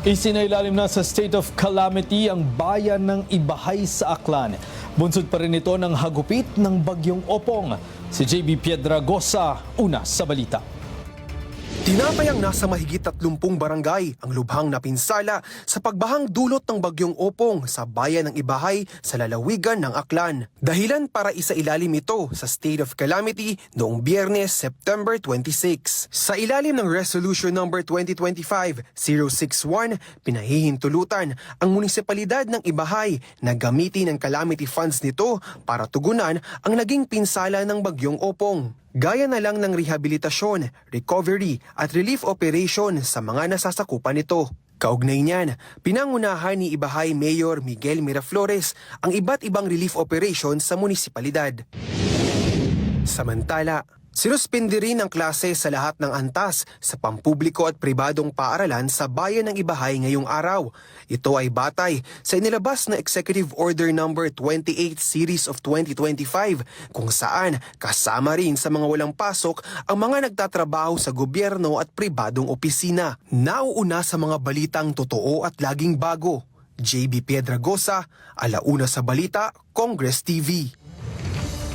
Isinailalim na sa state of calamity ang bayan ng Ibahay sa Aklan. Bunsod pa rin ito ng hagupit ng bagyong Opong. Si JB Piedragosa, una sa balita. Tinapayang nasa mahigit 30 barangay ang lubhang napinsala sa pagbahang dulot ng bagyong Opong sa bayan ng Ibahay sa lalawigan ng Aklan. Dahilan para isa ilalim ito sa state of calamity noong biyernes September 26. Sa ilalim ng Resolution Number 2025-061, pinahihintulutan ang munisipalidad ng Ibahay na gamitin ang calamity funds nito para tugunan ang naging pinsala ng bagyong Opong. Gaya na lang ng rehabilitasyon, recovery at relief operation sa mga nasasakupan nito. Kaugnay niyan, pinangunahan ni Ibahay Mayor Miguel Miraflores ang iba't ibang relief operation sa munisipalidad. Samantala, sinuspindi rin ang klase sa lahat ng antas sa pampubliko at pribadong paaralan sa bayan ng Ibahay ngayong araw. Ito ay batay sa inilabas na Executive Order No. 28 Series of 2025 kung saan kasama rin sa mga walang pasok ang mga nagtatrabaho sa gobyerno at pribadong opisina. Nauuna sa mga balitang totoo at laging bago. JB Piedragosa, Alauna sa Balita, Congress TV.